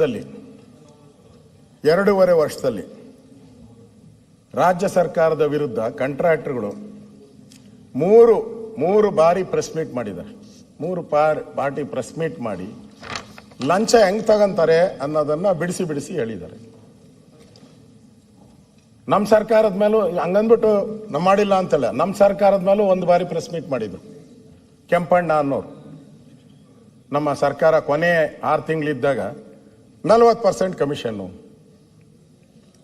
ವರ್ಷದಲ್ಲಿ, ಎರಡೂವರೆ ವರ್ಷದಲ್ಲಿ ರಾಜ್ಯ ಸರ್ಕಾರದ ವಿರುದ್ಧ ಕಾಂಟ್ರಾಕ್ಟರ್ಗಳು ಮೂರು ಮೂರು ಬಾರಿ ಪ್ರೆಸ್ ಮೀಟ್ ಮಾಡಿದ್ದಾರೆ. ಮೂರು ಪಾರ್, ಪಾರ್ಟಿ ಪ್ರೆಸ್ ಮೀಟ್ ಮಾಡಿ ಲಂಚ ಹೆಂಗೆ ತಗೊಂತಾರೆ ಅನ್ನೋದನ್ನ ಬಿಡಿಸಿ ಬಿಡಿಸಿ ಹೇಳಿದ್ದಾರೆ. ನಮ್ಮ ಸರ್ಕಾರದ ಮೇಲೂ, ಹಂಗಂದ್ಬಿಟ್ಟು ನಮ್ಮ ಮಾಡಿಲ್ಲ ಅಂತಲ್ಲ ನಮ್ಮ ಸರ್ಕಾರದ ಮೇಲೂ ಒಂದು ಬಾರಿ ಪ್ರೆಸ್ ಮೀಟ್ ಮಾಡಿದ್ರು. ಕೆಂಪಣ್ಣ ಅನ್ನೋರು. ನಮ್ಮ ಸರ್ಕಾರ ಕೊನೆ ಆರು ತಿಂಗಳಿದ್ದಾಗ ನಲ್ವತ್ತು ಪರ್ಸೆಂಟ್ ಕಮಿಷನ್ನು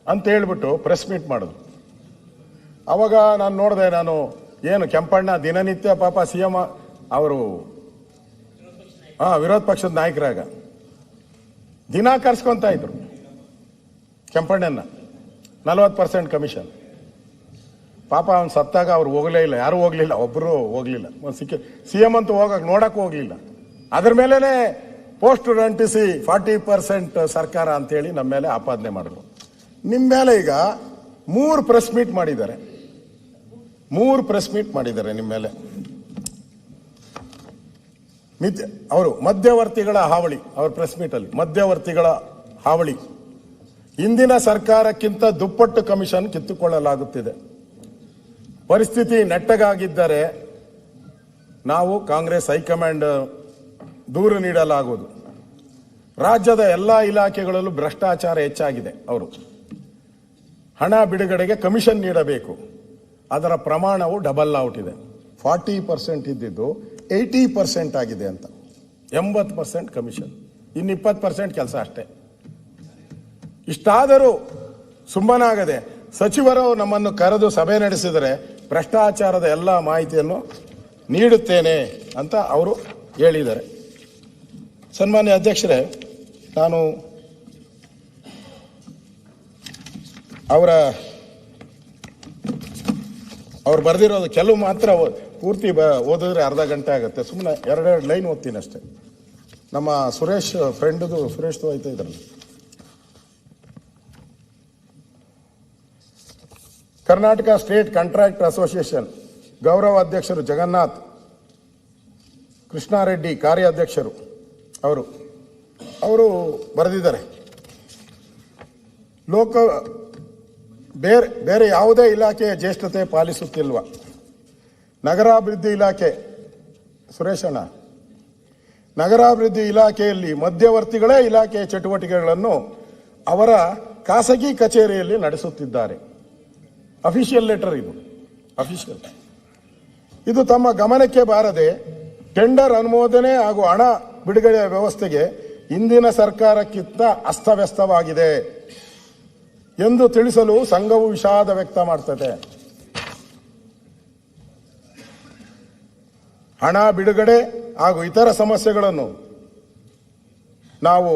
ಅಂತ ಹೇಳ್ಬಿಟ್ಟು ಪ್ರೆಸ್ ಮೀಟ್ ಮಾಡಿದ್ರು ಅವಾಗ ನಾನು ನೋಡಿದೆ ನಾನು ಏನು ಕೆಂಪಣ್ಣ ದಿನನಿತ್ಯ ಪಾಪ ಸಿ ಎಂ ಅವರು, ಹಾ, ವಿರೋಧ ಪಕ್ಷದ ನಾಯಕರಾಗ. ದಿನ ಕರ್ಸ್ಕೊಂತ ಇದ್ರು ಕೆಂಪಣ್ಣನ ನಲ್ವತ್ತು ಪರ್ಸೆಂಟ್ ಕಮಿಷನ್. ಪಾಪ ಅವ್ನು ಸತ್ತಾಗ ಅವ್ರು ಹೋಗಲೇ ಇಲ್ಲ, ಯಾರು ಹೋಗ್ಲಿಲ್ಲ ಒಬ್ಬರು ಹೋಗ್ಲಿಲ್ಲ. ಒಂದು ಸಿಕ್ಕಿ ಸಿ ಎಂ ಅಂತೂ ಹೋಗಕ್ಕೆ ನೋಡಕ್ ಹೋಗ್ಲಿಲ್ಲ. ಅದ್ರ ಮೇಲೇನೆ ಪೋಸ್ಟ್ ಅಂಟಿಸಿ ಫಾರ್ಟಿ ಪರ್ಸೆಂಟ್ ಸರ್ಕಾರ ಅಂತೇಳಿ ನಮ್ಮ ಮೇಲೆ ಆಪಾದನೆ ಮಾಡಿದ್ರು. ನಿಮ್ಮ ಮೇಲೆ ಈಗ ಮೂರು ಪ್ರೆಸ್ ಮೀಟ್ ಮಾಡಿದ್ದಾರೆ. ಮೂರು ಪ್ರೆಸ್ ಮೀಟ್ ಮಾಡಿದ್ದಾರೆ ನಿಮ್ಮ ಮೇಲೆ. ಮಿಥ್ಯ ಅವರು ಮಧ್ಯವರ್ತಿಗಳ ಹಾವಳಿ, ಅವ್ರ ಪ್ರೆಸ್ ಮೀಟಲ್ಲಿ ಮಧ್ಯವರ್ತಿಗಳ ಹಾವಳಿ. ಇಂದಿನ ಸರ್ಕಾರಕ್ಕಿಂತ ದುಪ್ಪಟ್ಟು ಕಮಿಷನ್ ಕಿತ್ತುಕೊಳ್ಳಲಾಗುತ್ತಿದೆ. ಪರಿಸ್ಥಿತಿ ನೆಟ್ಟಗಾಗಿದ್ದರೆ ನಾವು ಕಾಂಗ್ರೆಸ್ ಹೈಕಮಾಂಡ್ ದೂರು ನೀಡಲಾಗುವುದು. ರಾಜ್ಯದ ಎಲ್ಲ ಇಲಾಖೆಗಳಲ್ಲೂ ಭ್ರಷ್ಟಾಚಾರ ಹೆಚ್ಚಾಗಿದೆ ಅವರು. ಹಣ ಬಿಡುಗಡೆಗೆ ಕಮಿಷನ್ ನೀಡಬೇಕು. ಅದರ ಪ್ರಮಾಣವು ಡಬಲ್ ಔಟ್ ಇದೆ. ಫಾರ್ಟಿ ಪರ್ಸೆಂಟ್ ಇದ್ದಿದ್ದು ಏಯ್ಟಿ ಪರ್ಸೆಂಟ್ ಆಗಿದೆ ಅಂತ. ಎಂಬತ್ತು ಪರ್ಸೆಂಟ್ ಕಮಿಷನ್. ಇನ್ನು ಇಪ್ಪತ್ತು ಪರ್ಸೆಂಟ್ ಕೆಲಸ ಅಷ್ಟೇ. ಇಷ್ಟಾದರೂ ಸುಮ್ಮನಾಗದೆ ಸಚಿವರು ನಮ್ಮನ್ನು ಕರೆದು ಸಭೆ ನಡೆಸಿದರೆ ಭ್ರಷ್ಟಾಚಾರದ ಎಲ್ಲ ಮಾಹಿತಿಯನ್ನು ನೀಡುತ್ತೇನೆ ಅಂತ ಅವರು ಹೇಳಿದ್ದಾರೆ. ಸನ್ಮಾನ್ಯ ಅಧ್ಯಕ್ಷರೇ ನಾನು ಅವರ, ಅವ್ರು ಬರೆದಿರೋದು ಕೆಲವು ಮಾತ್ರ ಪೂರ್ತಿ ಬ, ಓದಿದ್ರೆ ಅರ್ಧ ಗಂಟೆ ಆಗುತ್ತೆ. ಸುಮ್ಮನೆ ಎರಡೆರಡು ಲೈನ್ ಓದ್ತೀನಿ ಅಷ್ಟೆ. ನಮ್ಮ ಸುರೇಶ್ ಫ್ರೆಂಡ್ದು ಸುರೇಶ್ದು ಆಯ್ತಾ ಇದ್ರಲ್ಲಿ. ಕರ್ನಾಟಕ ಸ್ಟೇಟ್ ಕಾಂಟ್ರಾಕ್ಟ್ ಅಸೋಸಿಯೇಷನ್, ಗೌರವ ಅಧ್ಯಕ್ಷರು ಜಗನ್ನಾಥ್, ಕೃಷ್ಣಾರೆಡ್ಡಿ ಕಾರ್ಯಾಧ್ಯಕ್ಷರು, ಅವರು. ಅವರು ಬರೆದಿದ್ದಾರೆ. ಲೋಕ, ಬೇರೆ ಬೇರೆ ಯಾವುದೇ ಇಲಾಖೆಯ ಜ್ಯೇಷ್ಠತೆ ಪಾಲಿಸುತ್ತಿಲ್ವ? ನಗರಾಭಿವೃದ್ಧಿ ಇಲಾಖೆ ಸುರೇಶಣ್ಣ ನಗರಾಭಿವೃದ್ಧಿ ಇಲಾಖೆಯಲ್ಲಿ ಮಧ್ಯವರ್ತಿಗಳೇ ಇಲಾಖೆಯ ಚಟುವಟಿಕೆಗಳನ್ನು ಅವರ ಖಾಸಗಿ ಕಚೇರಿಯಲ್ಲಿ ನಡೆಸುತ್ತಿದ್ದಾರೆ. ಅಫಿಷಿಯಲ್ ಲೆಟರ್ ಇದು. ಅಫಿಷಿಯಲ್ ಇದು ತಮ್ಮ ಗಮನಕ್ಕೆ ಬಾರದೆ ಟೆಂಡರ್ ಅನುಮೋದನೆ ಹಾಗೂ ಹಣ ಬಿಡುಗಡೆಯ ವ್ಯವಸ್ಥೆಗೆ ಇಂದಿನ ಸರ್ಕಾರಕ್ಕಿಂತ ಅಸ್ತವ್ಯಸ್ತವಾಗಿದೆ ಎಂದು ತಿಳಿಸಲು ಸಂಘವು ವಿಷಾದ ವ್ಯಕ್ತ ಮಾಡ್ತದೆ. ಹಣ, ಬಿಡುಗಡೆ ಹಾಗೂ ಇತರ ಸಮಸ್ಯೆಗಳನ್ನು ನಾವು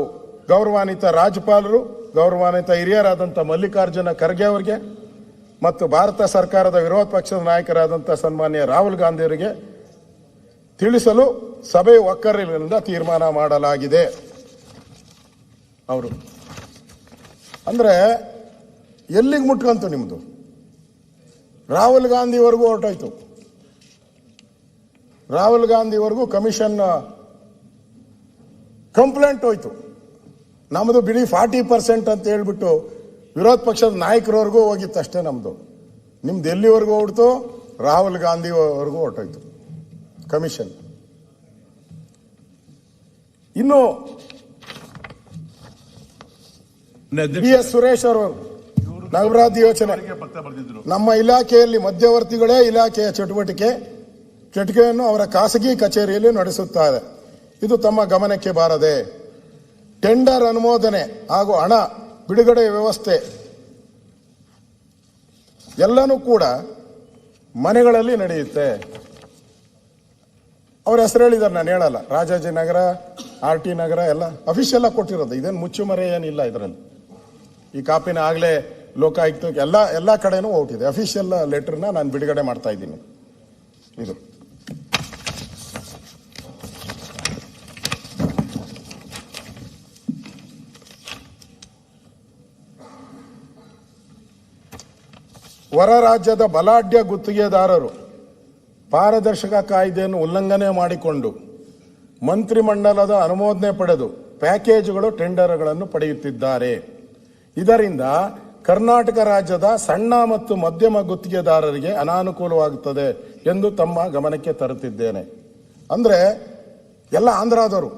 ಗೌರವಾನ್ವಿತ ರಾಜ್ಯಪಾಲರು, ಗೌರವಾನ್ವಿತ ಹಿರಿಯರಾದಂಥ ಮಲ್ಲಿಕಾರ್ಜುನ ಖರ್ಗೆ ಅವರಿಗೆ ಮತ್ತು ಭಾರತ ಸರ್ಕಾರದ ವಿರೋಧ ಪಕ್ಷದ ನಾಯಕರಾದಂಥ ಸನ್ಮಾನ್ಯ ರಾಹುಲ್ ಗಾಂಧಿಯವರಿಗೆ ತಿಳಿಸಲು ಸಭೆ ಒಕ್ಕರಿನಿಂದ ತೀರ್ಮಾನ ಮಾಡಲಾಗಿದೆ. ಅವರು. ಅಂದ್ರೆ, ಎಲ್ಲಿಗೆ ಮುಟ್ಕಂತು ನಿಮ್ಮದು ರಾಹುಲ್ ಗಾಂಧಿವರೆಗೂ ಹೊರಟೋಯ್ತು. ರಾಹುಲ್ ಗಾಂಧಿವರೆಗೂ ಕಮಿಷನ್ ಕಂಪ್ಲೇಂಟ್ ಹೋಯ್ತು. ನಮ್ಮದು ಬಿಡಿ ಫಾರ್ಟಿ ಪರ್ಸೆಂಟ್ ಅಂತ ಹೇಳ್ಬಿಟ್ಟು ವಿರೋಧ ಪಕ್ಷದ ನಾಯಕರವರೆಗೂ ಹೋಗಿತ್ತು ಅಷ್ಟೇ ನಮ್ಮದು ನಿಮ್ದು ಎಲ್ಲಿವರೆಗೂ ಹೊಡ್ತು ರಾಹುಲ್ ಗಾಂಧಿವರೆಗೂ ಹೊರಟೋಯ್ತು. ಕಮಿಷನ್. ಇನ್ನು ಬಿ ಎಸ್ ಸುರೇಶ್ ಅವರು ನಗರಾಭಿವೃದ್ಧಿ ಯೋಚನೆ ನಮ್ಮ ಇಲಾಖೆಯಲ್ಲಿ ಮಧ್ಯವರ್ತಿಗಳೇ ಇಲಾಖೆಯ ಚಟುವಟಿಕೆ, ಚಟುವಟಿಕೆಯನ್ನು ಅವರ ಖಾಸಗಿ ಕಚೇರಿಯಲ್ಲಿ ನಡೆಸುತ್ತಾರೆ. ಇದು ತಮ್ಮ ಗಮನಕ್ಕೆ ಬಾರದೆ, ಟೆಂಡರ್ ಅನುಮೋದನೆ ಹಾಗೂ ಹಣ ಬಿಡುಗಡೆ ವ್ಯವಸ್ಥೆ, ಎಲ್ಲನೂ ಕೂಡ ಮನೆಗಳಲ್ಲಿ ನಡೆಯುತ್ತೆ. ಅವ್ರ ಹೆಸರು ಹೇಳಿದಾರೆ ನಾನು ಹೇಳಲ್ಲ. ರಾಜಾಜಿನಗರ, ಆರ್ ಟಿ ನಗರ, ಎಲ್ಲ ಅಫಿಷಿಯಲ್ ಆಗಿ ಕೊಟ್ಟಿರೋದು. ಇದೇನು ಮುಚ್ಚುಮರೆ ಏನಿಲ್ಲ ಇದರಲ್ಲಿ. ಈ ಕಾಪಿನ ಆಗಲೇ ಲೋಕಾಯುಕ್ತ ಎಲ್ಲ ಎಲ್ಲ ಕಡೆನೂ ಹೋಗ್ತಿದೆ ಅಫಿಷಿಯಲ್ ಲೆಟರ್ನ ನಾನು ಬಿಡುಗಡೆ ಮಾಡ್ತಾ ಇದ್ದೀನಿ. ಇದು. ಹೊರ ರಾಜ್ಯದ ಬಲಾಢ್ಯ ಗುತ್ತಿಗೆದಾರರು ಪಾರದರ್ಶಕ ಕಾಯ್ದೆಯನ್ನು ಉಲ್ಲಂಘನೆ ಮಾಡಿಕೊಂಡು ಮಂತ್ರಿಮಂಡಲದ ಅನುಮೋದನೆ ಪಡೆದು ಪ್ಯಾಕೇಜ್ಗಳು, ಟೆಂಡರ್ಗಳನ್ನು ಪಡೆಯುತ್ತಿದ್ದಾರೆ. ಇದರಿಂದ ಕರ್ನಾಟಕ ರಾಜ್ಯದ ಸಣ್ಣ ಮತ್ತು ಮಧ್ಯಮ ಗುತ್ತಿಗೆದಾರರಿಗೆ ಅನಾನುಕೂಲವಾಗುತ್ತದೆ ಎಂದು ತಮ್ಮ ಗಮನಕ್ಕೆ ತರುತ್ತಿದ್ದೇನೆ. ಅಂದ್ರೆ ಎಲ್ಲ ಆಂಧ್ರದವರು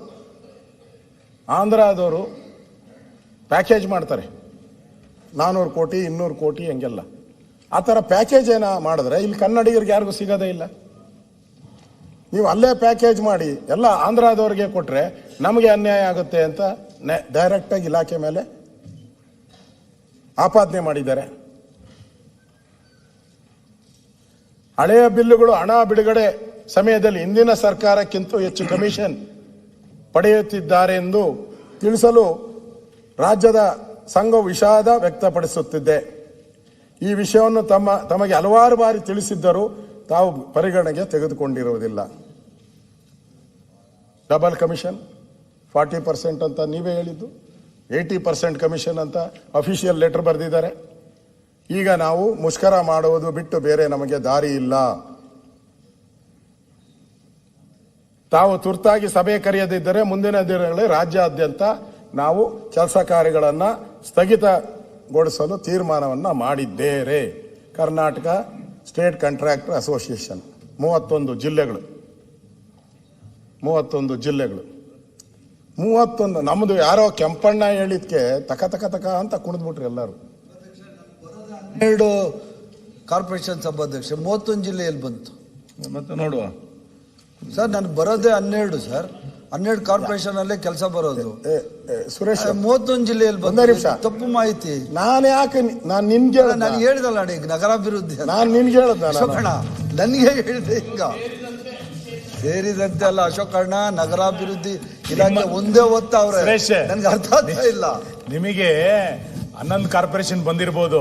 ಆಂಧ್ರದವರು ಪ್ಯಾಕೇಜ್ ಮಾಡ್ತಾರೆ. ನಾನ್ನೂರು ಕೋಟಿ, ಇನ್ನೂರು ಕೋಟಿ ಹಂಗೆಲ್ಲ. ಆ ಥರ ಪ್ಯಾಕೇಜ್ ಏನ ಮಾಡಿದ್ರೆ ಇಲ್ಲಿ ಕನ್ನಡಿಗರಿಗೆ ಯಾರಿಗೂ ಸಿಗೋದೇ ಇಲ್ಲ. ನೀವು ಅಲ್ಲೇ ಪ್ಯಾಕೇಜ್ ಮಾಡಿ ಎಲ್ಲ ಆಂಧ್ರದವ್ರಿಗೆ ಕೊಟ್ಟರೆ ನಮಗೆ ಅನ್ಯಾಯ ಆಗುತ್ತೆ ಅಂತ ಡೈರೆಕ್ಟಾಗಿ ಇಲಾಖೆ ಮೇಲೆ ಆಪಾದನೆ ಮಾಡಿದ್ದಾರೆ. ಹಳೆಯ ಬಿಲ್ಲುಗಳು ಹಣ ಬಿಡುಗಡೆ ಸಮಯದಲ್ಲಿ ಹಿಂದಿನ ಸರ್ಕಾರಕ್ಕಿಂತ ಹೆಚ್ಚು ಕಮಿಷನ್ ಪಡೆಯುತ್ತಿದ್ದಾರೆ ಎಂದು ತಿಳಿಸಲು ರಾಜ್ಯದ ಸಂಘ ವಿಷಾದ ವ್ಯಕ್ತಪಡಿಸುತ್ತಿದ್ದೆ ಈ ವಿಷಯವನ್ನು ತಮ್ಮ, ತಮಗೆ ಹಲವಾರು ಬಾರಿ ತಿಳಿಸಿದ್ದರೂ ತಾವು ಪರಿಗಣನೆಗೆ ತೆಗೆದುಕೊಂಡಿರುವುದಿಲ್ಲ. ಡಬಲ್ ಕಮಿಷನ್, ಫಾರ್ಟಿ ಪರ್ಸೆಂಟ್ ಅಂತ ನೀವೇ ಹೇಳಿದ್ದು. ಏಯ್ಟಿ ಪರ್ಸೆಂಟ್ ಕಮಿಷನ್ ಅಂತ ಅಫಿಷಿಯಲ್ ಲೆಟರ್ ಬರೆದಿದ್ದಾರೆ. ಈಗ ನಾವು ಮುಷ್ಕರ ಮಾಡುವುದು ಬಿಟ್ಟು ಬೇರೆ ನಮಗೆ ದಾರಿ ಇಲ್ಲ. ತಾವು ತುರ್ತಾಗಿ ಸಭೆ ಕರೆಯದಿದ್ದರೆ ಮುಂದಿನ ದಿನಗಳಲ್ಲಿ ರಾಜ್ಯಾದ್ಯಂತ ನಾವು ಕೆಲಸ ಕಾರ್ಯಗಳನ್ನು ಸ್ಥಗಿತಗೊಳಿಸಲು ತೀರ್ಮಾನವನ್ನು ಮಾಡಿದ್ದೇವೆ. ಕರ್ನಾಟಕ ಸ್ಟೇಟ್ ಕಾಂಟ್ರಾಕ್ಟರ್ ಅಸೋಸಿಯೇಷನ್ ಮೂವತ್ತೊಂದು ಜಿಲ್ಲೆಗಳು. ಮೂವತ್ತೊಂದು ಜಿಲ್ಲೆಗಳು. ಮೂವತ್ತೊಂದು ನಮ್ಮದು ಯಾರೋ ಕೆಂಪಣ್ಣ ಹೇಳಿದ್ಕೆ ತಕ ತಕ ತಕ ಅಂತ ಕುಣಿದ್ಬಿಟ್ರು ಎಲ್ಲರೂ. ಹನ್ನೆರಡು ಕಾರ್ಪೊರೇಷನ್ ಸಭಾಧ್ಯಕ್ಷ ಮೂವತ್ತೊಂದು ಜಿಲ್ಲೆಯಲ್ಲಿ ಬಂತು. ಮತ್ತೆ ನೋಡುವ. ಸರ್ ನಾನು ಬರೋದೇ ಹನ್ನೆರಡು ಸರ್. ಹನ್ನೆರಡು ಕಾರ್ಪೊರೇಷನ್ ಅಲ್ಲೇ ಕೆಲಸ ಬರೋದು. ಏ, ಏ, ಸುರೇಶ್ ಮೂವತ್ತೊಂದು ಜಿಲ್ಲೆಯಲ್ಲಿ ಬಂದ ನಿಮಿಷ. ತಪ್ಪು ಮಾಹಿತಿ. ನಾನು ಯಾಕೆ ನಾನು ನಿಮ್ಗೆ ನಿನ್ಗೆ ಹೇಳ್ದ? ನಾನು ಹೇಳಿದಲ್ಲ ಅಡಿ ನಗರಾಭಿವೃದ್ಧಿ ನಾನು ನಿಮ್ಗೆ ನಿನ್ಗೆ ಹೇಳ್ದ ನನಗೆ ಹೇಳಿದೆ ಈಗ. ಸೇರಿದಂತೆ ಅಲ್ಲ ಅಶೋಕಣ್ಣ ನಗರಾಭಿವೃದ್ಧಿ ಇಲಾಖೆ ಒಂದೇ ಒತ್ತ ಸುರೇಶ್. ನನ್ಗೆ ಅರ್ಥ ಆಗ್ತಾ ಇಲ್ಲ. ನಿಮಗೆ ಹನ್ನೊಂದು ಕಾರ್ಪೊರೇಷನ್ ಬಂದಿರಬಹುದು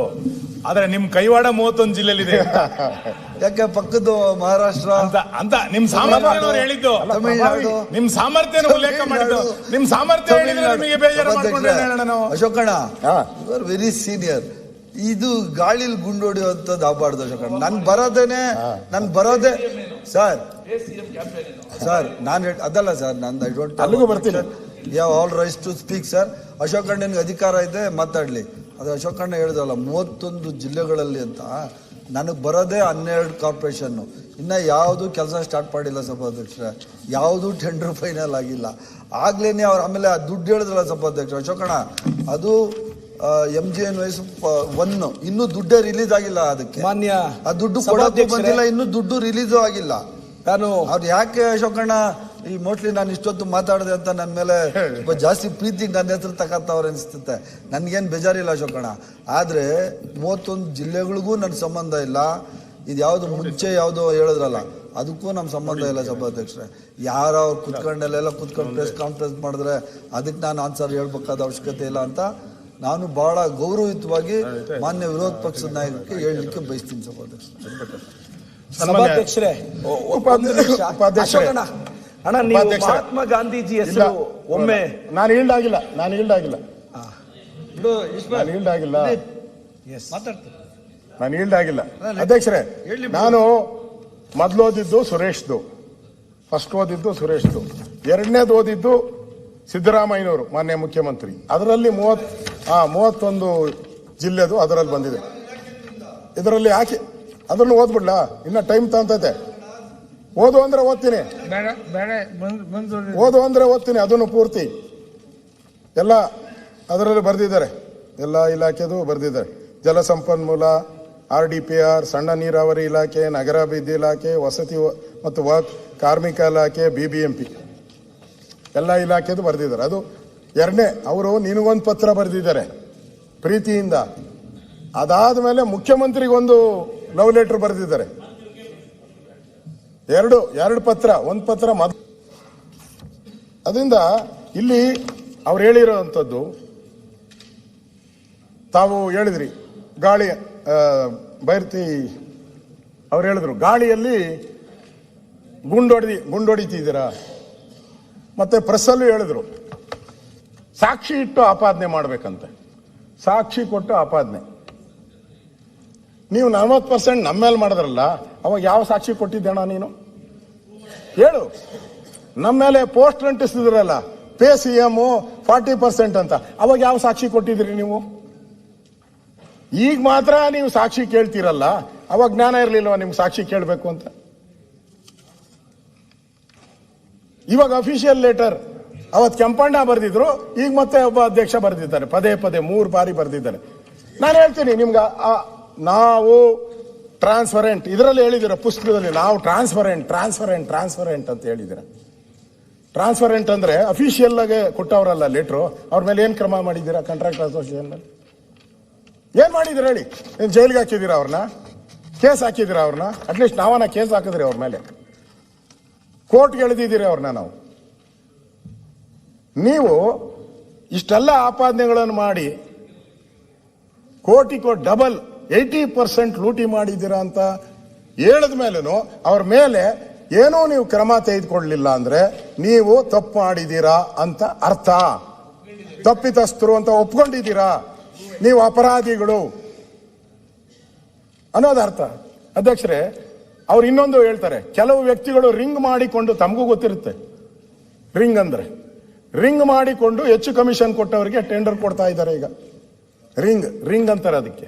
ಆದ್ರೆ ನಿಮ್ ಕೈವಾಡ ಮೂವತ್ತೊಂದು ಜಿಲ್ಲೆಲಿದೆ ಯಾಕೆ ಪಕ್ಕದ ಮಹಾರಾಷ್ಟ್ರ? ಅಂತ ಅಂತ ನಿಮ್ ಸಾಮರ್ಥ್ಯ ಹೇಳಿದ್ದು. ನಿಮ್ ಸಾಮರ್ಥ್ಯನ ಉಲ್ಲೇಖ ಮಾಡಿದ್ದು. ನಿಮ್ ಸಾಮರ್ಥ್ಯ ಹೇಳಿದ್ರೆ ನಿಮಗೆ ಬೇಜಾರು ಅಶೋಕಣ್ಣ. ಯು ಆರ್ ವೆರಿ ಸೀನಿಯರ್ ಇದು ಗಾಳಿಲಿ ಗುಂಡೊಡೆಯುವಂಥದ್ದು ಆಗ್ಬಾರ್ದು ಅಶೋಕ ನನ್ ಬರೋದೇನೆ ನನ್ ಬರೋದೇ ಸರ್ ಸರ್ ನಾನು ಅದಲ್ಲ ಸರ್ ನಾನು ಐ ಡೋಂಟ್ ಅಲ್ಲಿಗೂ ಬರ್ತೀನಿ. ಯಾವ all rise to speak sir ಅಶೋಕಣ್ಣನಿಗೆ ಅಧಿಕಾರ ಇದೆ ಮಾತಾಡ್ಲಿ. ಅದು ಅಶೋಕಣ್ಣ ಹೇಳಿದಲ್ಲ ಮೂವತ್ತೊಂದು ಜಿಲ್ಲೆಗಳಲ್ಲಿ ಅಂತ ನನಗೆ ಬರೋದೇ ಹನ್ನೆರಡು ಕಾರ್ಪೊರೇಷನ್ನು ಇನ್ನ ಯಾವುದು ಕೆಲಸ ಸ್ಟಾರ್ಟ್ ಮಾಡಿಲ್ಲ ಸಭಾಧ್ಯಕ್ಷರ. ಯಾವುದು ಟೆಂಡರ್ ಫೈನಲ್ ಆಗಿಲ್ಲ. ಆಗ್ಲೇನೆ ಅವ್ರು ಆಮೇಲೆ ಆ ದುಡ್ಡು ಹೇಳಿದ್ರಲ್ಲ ಸಭಾಧ್ಯಕ್ಷ ಅಶೋಕಣ್ಣ ಅದು ಎಂ ಜಿ ಎನ್ ವೈಸ್ ಒನ್ ಇನ್ನೂ ದುಡ್ಡೇ ರಿಲೀಸ್ ಆಗಿಲ್ಲ ಅದಕ್ಕೆ. ಮಾನ್ಯ ಆ ದುಡ್ಡು ಕೊಡೋಕೆ ಬಂದಿಲ್ಲ ಇನ್ನು ದುಡ್ಡು ರಿಲೀಸು ಆಗಿಲ್ಲ. ನಾನು ಅವ್ರು ಯಾಕೆ ಅಶೋಕಣ್ಣ ಈ ಮೋಸ್ಟ್ಲಿ ನಾನು ಇಷ್ಟೊತ್ತು ಮಾತಾಡಿದೆ ಅಂತ ನನ್ನ ಮೇಲೆ ಜಾಸ್ತಿ ಪ್ರೀತಿ ನನ್ನ ಹೆಸರು ತಗತ್ತವ್ರೆ ಅನಿಸ್ತುತ್ತೆ. ನನಗೇನು ಬೇಜಾರಿಲ್ಲ ಅಶೋಕಣ್ಣ ಆದ್ರೆ ಮೂವತ್ತೊಂದು ಜಿಲ್ಲೆಗಳಿಗೂ ನನ್ನ ಸಂಬಂಧ ಇಲ್ಲ. ಇದು ಯಾವುದು ಮುಂಚೆ ಯಾವುದೋ ಹೇಳಿದ್ರಲ್ಲ ಅದಕ್ಕೂ ನಮ್ಮ ಸಂಬಂಧ ಇಲ್ಲ ಸಭಾಧ್ಯಕ್ಷರೇ. ಯಾರು ಅವ್ರು ಕುತ್ಕೊಂಡಲ್ಲೆಲ್ಲ ಕುತ್ಕೊಂಡು ಪ್ರೆಸ್ ಕಾನ್ಫರೆನ್ಸ್ ಮಾಡಿದ್ರೆ ಅದಕ್ಕೆ ನಾನು ಆನ್ಸರ್ ಹೇಳ್ಬೇಕಾದ ಅವಶ್ಯಕತೆ ಇಲ್ಲ ಅಂತ ನಾನು ಬಹಳ ಗೌರವಯುತವಾಗಿ ಮಾನ್ಯ ವಿರೋಧ ಪಕ್ಷದ ನಾಯಕಕ್ಕೆ ಹೇಳಲಿಕ್ಕೆ ಬಯಸ್ತೀನಿ ಸಭಾಧ್ಯಕ್ಷ ಸಭಾಧ್ಯಕ್ಷರೇ ಅಣ್ಣ ನೀವು. ಮಹಾತ್ಮ ಗಾಂಧೀಜಿ ಹೆಸರು ಒಮ್ಮೆ ನಾನು ಈಲ್ಡ್ ಆಗಿಲ್ಲ ನಾನು ಈಲ್ಡ್ ಆಗಿಲ್ಲ ನಾನು ಈಲ್ಡ್ ಆಗಿಲ್ಲ ನಾನು ಈಲ್ಡ್ ಆಗಿಲ್ಲ ಅಧ್ಯಕ್ಷರೇ ನಾನು ಮೊದಲು ಓದಿದ್ದು ಸುರೇಶ್ದು ಫಸ್ಟ್ ಓದಿದ್ದು ಸುರೇಶ್ದು ಎರಡನೇದು ಓದಿದ್ದು ಸಿದ್ದರಾಮಯ್ಯನವರು ಮಾನ್ಯ ಮುಖ್ಯಮಂತ್ರಿ. ಅದರಲ್ಲಿ ಮೂವತ್ ಹಾ ಮೂವತ್ತೊಂದು ಜಿಲ್ಲೆದು ಅದರಲ್ಲಿ ಬಂದಿದೆ. ಇದರಲ್ಲಿ ಹಾಕಿ ಅದನ್ನು ಓದ್ಬಿಡ್ಲಾ? ಇನ್ನ ಟೈಮ್ ತಗೊಂತೈತೆ. ಓದು ಅಂದ್ರೆ ಓದ್ತೀನಿ. ಓದು. ಅಂದ್ರೆ ಓದ್ತೀನಿ ಅದನ್ನು ಪೂರ್ತಿ. ಎಲ್ಲ ಅದರಲ್ಲಿ ಬರೆದಿದ್ದಾರೆ. ಎಲ್ಲ ಇಲಾಖೆದು ಬರೆದಿದ್ದಾರೆ. ಜಲಸಂಪನ್ಮೂಲ ಆರ್ ಡಿ ಪಿ ಆರ್ ಸಣ್ಣ ನೀರಾವರಿ ಇಲಾಖೆ ನಗರಾಭಿವೃದ್ಧಿ ಇಲಾಖೆ ವಸತಿ ಮತ್ತು ವ ಕಾರ್ಮಿಕ ಇಲಾಖೆ ಬಿ ಬಿ ಎಂ ಪಿ. ಎಲ್ಲ ಇಲಾಖೆದು ಬರೆದಿದ್ದಾರೆ. ಅದು ಎರಡನೇ, ಅವರು ನಿನಗೊಂದು ಪತ್ರ ಬರೆದಿದ್ದಾರೆ, ಪ್ರೀತಿಯಿಂದ. ಅದಾದ ಮೇಲೆ ಮುಖ್ಯಮಂತ್ರಿಗೊಂದು ಲವ್ ಲೆಟರ್ ಬರೆದಿದ್ದಾರೆ. ಎರಡು ಎರಡು ಪತ್ರ, ಒಂದು ಪತ್ರ ಮೊದ ಅದರಿಂದ ಇಲ್ಲಿ ಅವ್ರು ಹೇಳಿರೋವಂಥದ್ದು ತಾವು ಹೇಳಿದ್ರಿ, ಗಾಳಿ ಬೈರ್ತಿ, ಅವ್ರು ಹೇಳಿದ್ರು, ಗಾಳಿಯಲ್ಲಿ ಗುಂಡೊಡಿ ಗುಂಡೊಡಿತಿದ್ದೀರಾ? ಮತ್ತೆ ಪ್ರೆಸ್ಸಲ್ಲೂ ಹೇಳಿದ್ರು ಸಾಕ್ಷಿ ಇಟ್ಟು ಆಪಾದನೆ ಮಾಡಬೇಕಂತೆ. ಸಾಕ್ಷಿ ಕೊಟ್ಟು ಆಪಾದನೆ. ನೀವು ನಲ್ವತ್ತು ಪರ್ಸೆಂಟ್ ನಮ್ಮ ಮೇಲೆ ಮಾಡಿದ್ರಲ್ಲ, ಅವಾಗ ಯಾವ ಸಾಕ್ಷಿ ಕೊಟ್ಟಿದ್ದೇಣ ನೀನು? ಹೇಳು. ನಮ್ಮ ಮೇಲೆ post ಅಂಟಿಸಿದ್ರಲ್ಲ pay C M forty percent ಅಂತ, ಅವಾಗ ಯಾವ ಸಾಕ್ಷಿ ಕೊಟ್ಟಿದ್ರಿ ನೀವು? ಈಗ ಮಾತ್ರ ನೀವು ಸಾಕ್ಷಿ ಕೇಳ್ತೀರಲ್ಲ, ಅವಾಗ ಜ್ಞಾನ ಇರಲಿಲ್ವ ನಿಮ್ಗೆ ಸಾಕ್ಷಿ ಕೇಳಬೇಕು ಅಂತ? ಇವಾಗ ಅಫಿಷಿಯಲ್ ಲೆಟರ್ ಅವತ್ ಕೆಂಪಣ್ಣ ಬರೆದಿದ್ರು, ಈಗ ಮತ್ತೆ ಒಬ್ಬ ಅಧ್ಯಕ್ಷ ಬರೆದಿದ್ದಾರೆ. ಪದೇ ಪದೇ ಮೂರು ಬಾರಿ ಬರೆದಿದ್ದಾರೆ. ನಾನು ಹೇಳ್ತೀನಿ ನಿಮ್ಗೆ ನಾವು ಟ್ರಾನ್ಸ್ಪರೆಂಟ್ ಇದರಲ್ಲಿ ಹೇಳಿದಿರ ಪುಸ್ತಕದಲ್ಲಿ, ನಾವು ಟ್ರಾನ್ಸ್ಪರೆಂಟ್ ಟ್ರಾನ್ಸ್ಪರೆಂಟ್ ಟ್ರಾನ್ಸ್ಪರೆಂಟ್ ಅಂತ ಹೇಳಿದಿರ ಟ್ರಾನ್ಸ್ಪರೆಂಟ್ ಅಂದ್ರೆ ಅಫಿಷಿಯಲ್ ಆಗಿ ಕೊಟ್ಟವರಲ್ಲ ಲೆಟ್ರು ಅವ್ರ ಮೇಲೆ ಏನ್ ಕ್ರಮ ಮಾಡಿದ್ದೀರಾ ಕಾಂಟ್ರಾಕ್ಟ್ ಅಸೋಸಿಯೇಷನ್ ಮೇಲೆ ಏನ್ ಮಾಡಿದಿರ ಹೇಳಿ? ಏನ್ ಜೈಲಿಗೆ ಹಾಕಿದಿರ ಅವ್ರನ್ನ? ಕೇಸ್ ಹಾಕಿದ್ದೀರಾ ಅವ್ರನ್ನ? ಅಟ್ಲೀಸ್ಟ್ ನಾವನ್ನ ಕೇಸ್ ಹಾಕಿದ್ರಿ ಅವ್ರ ಮೇಲೆ. ಕೋರ್ಟ್ಗೆ ಎಳೆದಿದ್ದೀರಿ ಅವ್ರನ್ನ ನಾವು. ನೀವು ಇಷ್ಟೆಲ್ಲ ಆಪಾದನೆಗಳನ್ನು ಮಾಡಿ ಕೋಟಿ ಕೋಟಿ ಡಬಲ್ ಏಯ್ಟಿ ಪರ್ಸೆಂಟ್ ಲೂಟಿ ಮಾಡಿದ್ದೀರಾ ಅಂತ ಹೇಳಿದ ಮೇಲೂ ಅವ್ರ ಮೇಲೆ ಏನೂ ನೀವು ಕ್ರಮ ತೆಗೆದುಕೊಳ್ಳಲಿಲ್ಲ ಅಂದ್ರೆ ನೀವು ತಪ್ಪು ಮಾಡಿದ್ದೀರಾ ಅಂತ ಅರ್ಥ. ತಪ್ಪಿತಸ್ಥರು ಅಂತ ಒಪ್ಕೊಂಡಿದ್ದೀರಾ? ನೀವು ಅಪರಾಧಿಗಳು. ಅನ್ನೋದು ಅರ್ಥ. ಅಧ್ಯಕ್ಷರೇ, ಅವ್ರು ಇನ್ನೊಂದು ಹೇಳ್ತಾರೆ, ಕೆಲವು ವ್ಯಕ್ತಿಗಳು ರಿಂಗ್ ಮಾಡಿಕೊಂಡು ತಮಗೂ ಗೊತ್ತಿರುತ್ತೆ. ರಿಂಗ್ ಅಂದ್ರೆ. ರಿಂಗ್ ಮಾಡಿಕೊಂಡು ಹೆಚ್ಚು ಕಮಿಷನ್ ಕೊಟ್ಟವರಿಗೆ ಟೆಂಡರ್ ಕೊಡ್ತಾ ಇದ್ದಾರೆ ಈಗ. ರಿಂಗ್ ರಿಂಗ್ ಅಂತಾರೆ ಅದಕ್ಕೆ.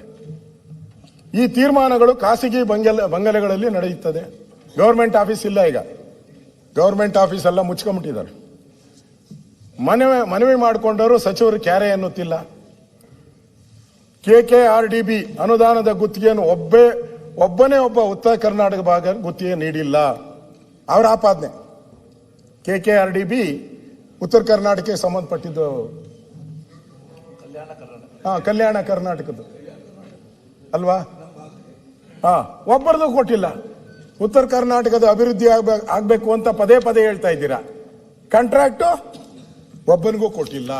ಈ ತೀರ್ಮಾನಗಳು ಖಾಸಗಿ ಬಂಗಲ, ಬಂಗಲೆಗಳಲ್ಲಿ ನಡೆಯುತ್ತದೆ. ಗೌರ್ಮೆಂಟ್ ಆಫೀಸ್ ಇಲ್ಲ ಈಗ. ಗೌರ್ಮೆಂಟ್ ಆಫೀಸ್ ಎಲ್ಲ ಮುಚ್ಕೊಂಬಿಟ್ಟಿದ್ದಾರೆ ಮನವಿ ಮನವಿ ಮಾಡಿಕೊಂಡವರು ಸಚಿವರು ಕ್ಯಾರೆ ಎನ್ನುತ್ತಿಲ್ಲ. K K R D B ಅನುದಾನದ ಗುತ್ತಿಗೆಯನ್ನು ಒಬ್ಬೇ, ಒಬ್ಬನೇ ಒಬ್ಬ ಉತ್ತರ ಕರ್ನಾಟಕ ಭಾಗ ಗುತ್ತಿಗೆ ನೀಡಿಲ್ಲ. ಅವರ ಆಪಾದನೆ. K K R D B ಉತ್ತರ ಕರ್ನಾಟಕಕ್ಕೆ ಸಂಬಂಧಪಟ್ಟಿದ್ದು ಹಾ ಕಲ್ಯಾಣ ಕರ್ನಾಟಕದ್ದು. ಅಲ್ವಾ? ಹಾ ಒಬ್ಬರದು ಕೊಟ್ಟಿಲ್ಲ. ಉತ್ತರ ಕರ್ನಾಟಕದ ಅಭಿವೃದ್ಧಿ ಆಗ್ಬೇಕು ಆಗ್ಬೇಕು ಅಂತ ಪದೇ ಪದೇ ಹೇಳ್ತಾ ಇದ್ದೀರಾ? ಕಾಂಟ್ರಾಕ್ಟು ಒಬ್ಬನಿಗೂ ಕೊಟ್ಟಿಲ್ಲ.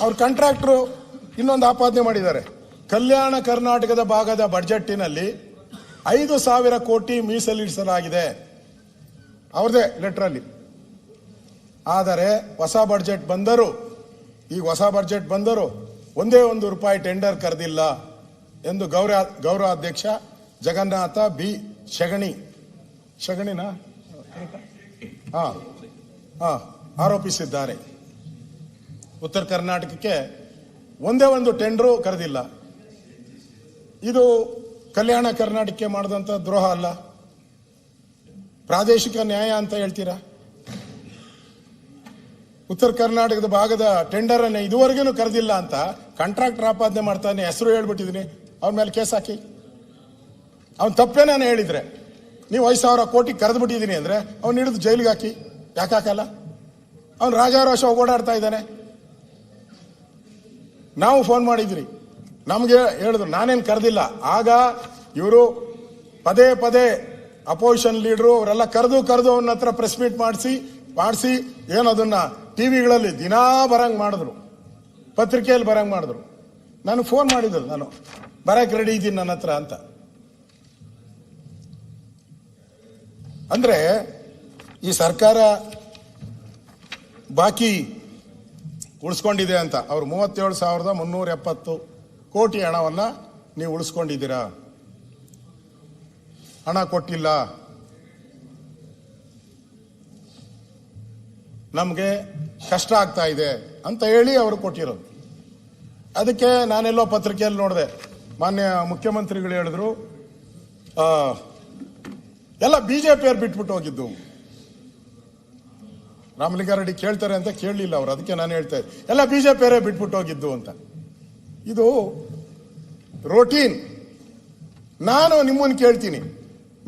ಅವ್ರ ಕಾಂಟ್ರಾಕ್ಟ್ರು ಇನ್ನೊಂದು ಆಪಾದನೆ ಮಾಡಿದ್ದಾರೆ. ಕಲ್ಯಾಣ ಕರ್ನಾಟಕದ ಭಾಗದ ಬಡ್ಜೆಟ್ಟಿನಲ್ಲಿ ಐದು ಸಾವಿರ ಕೋಟಿ ಮೀಸಲಿಡಿಸಲಾಗಿದೆ. ಅವ್ರದೇ ಲೆಟ್ರಲ್ಲಿ ಆದರೆ ಹೊಸ ಬಡ್ಜೆಟ್ ಬಂದರು, ಈಗ ಹೊಸ ಬಡ್ಜೆಟ್ ಬಂದರು ಒಂದೇ ಒಂದು ರೂಪಾಯಿ ಟೆಂಡರ್ ಕರೆದಿಲ್ಲ ಎಂದು ಗೌರವ ಅಧ್ಯಕ್ಷ ಜಗನ್ನಾಥ ಬಿ. ಶಗಣಿ. ಶಗಣಿನಾ? ಹಾಂ ಹಾಂ, ಆರೋಪಿಸಿದ್ದಾರೆ. ಉತ್ತರ ಕರ್ನಾಟಕಕ್ಕೆ ಒಂದೇ ಒಂದು ಟೆಂಡರು ಕರೆದಿಲ್ಲ. ಇದು ಕಲ್ಯಾಣ ಕರ್ನಾಟಕಕ್ಕೆ ಮಾಡಿದಂಥ ದ್ರೋಹ ಅಲ್ಲ. ಪ್ರಾದೇಶಿಕ ನ್ಯಾಯ ಅಂತ ಹೇಳ್ತೀರಾ? ಉತ್ತರ ಕರ್ನಾಟಕದ ಭಾಗದ ಟೆಂಡರ್ ಅನ್ನ ಇದುವರೆಗೂ ಕರೆದಿಲ್ಲ ಅಂತ ಕಾಂಟ್ರಾಕ್ಟರ್ ಆಪಾದನೆ ಮಾಡ್ತಾನೆ, ಹೆಸರು ಹೇಳ್ಬಿಟ್ಟಿದ್ದೀನಿ ಅವ್ರ ಮೇಲೆ ಕೇಸ್ ಹಾಕಿ. ಅವ್ನ ತಪ್ಪೇ ನಾನು ಹೇಳಿದ್ರೆ. ನೀವು ಐದು ಸಾವಿರ ಕೋಟಿ ಕರೆದು ಬಿಟ್ಟಿದ್ದೀನಿ ಅಂದ್ರೆ ಅವ್ನು ಹಿಡಿದು ಜೈಲಿಗೆ ಹಾಕಿ. ಯಾಕೆ ಹಾಕಲ್ಲ? ಅವ್ನು ರಾಜಾರೋಷ ಓಡಾಡ್ತಾ ಇದ್ದಾನೆ. ನಾವು ಫೋನ್ ಮಾಡಿದ್ರಿ. ನಮಗೆ ಹೇಳಿದ್ರು, ನಾನೇನು ಕರೆದಿಲ್ಲ. ಆಗ ಇವರು ಪದೇ ಪದೇ ಅಪೋಸಿಷನ್ ಲೀಡರು ಅವರೆಲ್ಲ ಕರೆದು ಕರೆದು ಅವನ ಹತ್ರ ಪ್ರೆಸ್ ಮೀಟ್ ಮಾಡಿಸಿ ಮಾಡಿಸಿ ಏನದನ್ನ ಟಿವಿಗಳಲ್ಲಿ ದಿನಾ ಬರಂಗ್ ಮಾಡಿದ್ರು. ಪತ್ರಿಕೆಯಲ್ಲಿ ಬರಂಗ್ ಮಾಡಿದ್ರು. ನಾನು ಫೋನ್ ಮಾಡಿದ್ರು ನಾನು. ಬರಕ್ಕೆ ರೆಡಿ ಇದ್ದೀನಿ ನನ್ನ ಹತ್ರ ಅಂತ. ಅಂದ್ರೆ ಈ ಸರ್ಕಾರ ಬಾಕಿ ಉಳಿಸ್ಕೊಂಡಿದೆ ಅಂತ. ಅವ್ರು ಮೂವತ್ತೇಳು ಸಾವಿರದ ಮುನ್ನೂರ ಎಪ್ಪತ್ತು ಕೋಟಿ ಹಣವನ್ನ ನೀವು ಉಳಿಸ್ಕೊಂಡಿದ್ದೀರಾ? ಹಣ ಕೊಟ್ಟಿಲ್ಲ. ನಮಗೆ ಕಷ್ಟ ಆಗ್ತಾ ಇದೆ ಅಂತ ಹೇಳಿ ಅವರು ಕೊಟ್ಟಿರೋದು. ಅದಕ್ಕೆ ನಾನೆಲ್ಲೋ ಪತ್ರಿಕೆಯಲ್ಲಿ ನೋಡಿದೆ. ಮಾನ್ಯ ಮುಖ್ಯಮಂತ್ರಿಗಳು ಹೇಳಿದ್ರು ಎಲ್ಲ ಬಿಜೆಪಿಯವ್ರು ಬಿಟ್ಬಿಟ್ಟು ಹೋಗಿದ್ದು. ರಾಮಲಿಂಗಾರೆಡ್ಡಿ ಕೇಳ್ತಾರೆ ಅಂತ ಕೇಳಲಿಲ್ಲ ಅವರು, ಅದಕ್ಕೆ ನಾನು ಹೇಳ್ತಾ ಇದ್ದೆ. ಎಲ್ಲ ಬಿಜೆಪಿಯವರೇ ಬಿಟ್ಬಿಟ್ಟು ಹೋಗಿದ್ದು ಅಂತ. ಇದು ರೋಟೀನ್ ನಾನು ನಿಮ್ಮನ್ನು ಕೇಳ್ತೀನಿ.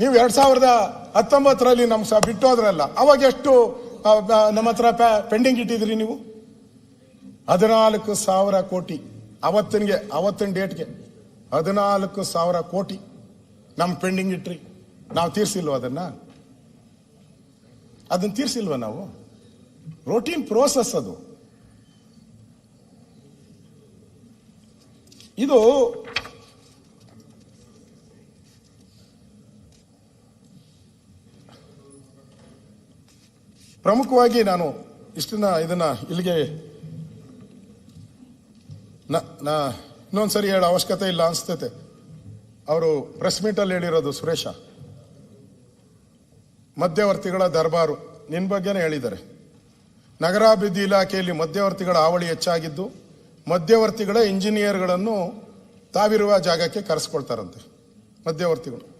ನೀವು ಎರಡ್ ಸಾವಿರದ ಹತ್ತೊಂಬತ್ತರಲ್ಲಿ ನಮ್ಮ ಸಹ ಬಿಟ್ಟೋದ್ರಲ್ಲ ಅವಾಗ ಎಷ್ಟು ನಮ್ಮ ಹತ್ರ ಪೆಂಡಿಂಗ್ ಇಟ್ಟಿದ್ರಿ ನೀವು? ಹದಿನಾಲ್ಕು ಸಾವಿರ ಕೋಟಿ. ಅವತ್ತಿನಗೆ, ಅವತ್ತಿನ ಡೇಟ್ಗೆ ಹದಿನಾಲ್ಕು ಸಾವಿರ ಕೋಟಿ ನಮ್ಮ ಪೆಂಡಿಂಗ್ ಇಟ್ರಿ. ನಾವು ತೀರ್ಸಿಲ್ವ ಅದನ್ನ? ಅದನ್ನ ತೀರ್ಸಿಲ್ವ ನಾವು? ರೋಟೀನ್ ಪ್ರೋಸೆಸ್ ಅದು. ಇದು ಪ್ರಮುಖವಾಗಿ ನಾನು ಇಷ್ಟನ್ನ ಇದನ್ನ ಇಲ್ಲಿಗೆ ನ- ಇನ್ನೊಂದ್ಸರಿ ಹೇಳೋ ಅವಶ್ಯಕತೆ ಇಲ್ಲ ಅನ್ಸ್ತೈತೆ. ಅವರು ಪ್ರೆಸ್ ಮೀಟಲ್ಲಿ ಹೇಳಿರೋದು ಸುರೇಶ. ಮಧ್ಯವರ್ತಿಗಳ ದರ್ಬಾರು, ನಿನ್ ಬಗ್ಗೆನೇ ಹೇಳಿದ್ದಾರೆ. ನಗರಾಭಿವೃದ್ಧಿ ಇಲಾಖೆಯಲ್ಲಿ ಮಧ್ಯವರ್ತಿಗಳ ಹಾವಳಿ ಹೆಚ್ಚಾಗಿದ್ದು, ಮಧ್ಯವರ್ತಿಗಳ ಇಂಜಿನಿಯರ್ಗಳನ್ನು ತಾವಿರುವ ಜಾಗಕ್ಕೆ ಕರೆಸ್ಕೊಳ್ತಾರಂತೆ, ಮಧ್ಯವರ್ತಿಗಳು.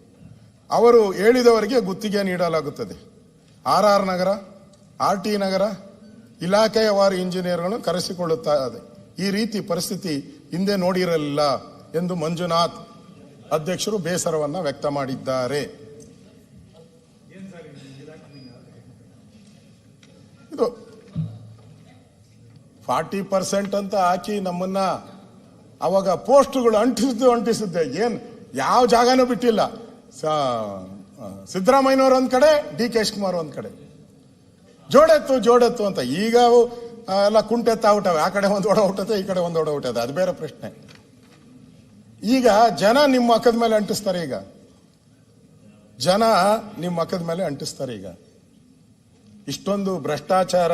ಅವರು ಹೇಳಿದವರಿಗೆ ಗುತ್ತಿಗೆ ನೀಡಲಾಗುತ್ತದೆ. R R Nagar R T Nagar ಇಲಾಖೆಯ ಇಂಜಿನಿಯರ್ಗಳನ್ನು ಇಂಜಿನಿಯರ್ಗಳನ್ನು ಕರೆಸಿಕೊಳ್ಳುತ್ತದೆ ಈ ರೀತಿ ಪರಿಸ್ಥಿತಿ ಹಿಂದೆ ನೋಡಿರಲಿಲ್ಲ ಎಂದು ಮಂಜುನಾಥ್ ಅಧ್ಯಕ್ಷರು ಬೇಸರವನ್ನ ವ್ಯಕ್ತ ಮಾಡಿದ್ದಾರೆ. ಇದು ಫಾರ್ಟಿ ಪರ್ಸೆಂಟ್ ಅಂತ ಹಾಕಿ ನಮ್ಮನ್ನ ಅವಾಗ ಪೋಸ್ಟ್ಗಳು ಅಂಟಿಸಿದ್ದು, ಅಂಟಿಸಿದ್ದೆ. ಏನ್, ಯಾವ ಜಾಗನೂ ಬಿಟ್ಟಿಲ್ಲ. ಸಿದ್ದರಾಮಯ್ಯನವ್ರು ಒಂದ್ ಕಡೆ, ಡಿ ಕೆ ಶಿವಕುಮಾರ್ ಒಂದ್ ಕಡೆ. ಜೋಡೆತ್ತು ಜೋಡೆತ್ತು ಅಂತ. ಈಗ ಅವು, ಎಲ್ಲ ಕುಂಟೆತ್ತ ಔಟವೆ ಆ ಕಡೆ ಒಂದು ಒಡ ಹುಟ್ಟತೆ ಈ ಕಡೆ ಒಂದು ಒಡ ಹುಟ್ಟದೆ ಅದು ಬೇರೆ ಪ್ರಶ್ನೆ. ಈಗ ಜನ ನಿಮ್ಮ ಮಕ್ಕದ ಮೇಲೆ ಅಂಟಿಸ್ತಾರೆ ಈಗ. ಜನ ನಿಮ್ಮ ಮಕ್ಕದ ಮೇಲೆ ಅಂಟಿಸ್ತಾರೆ ಈಗ. ಇಷ್ಟೊಂದು ಭ್ರಷ್ಟಾಚಾರ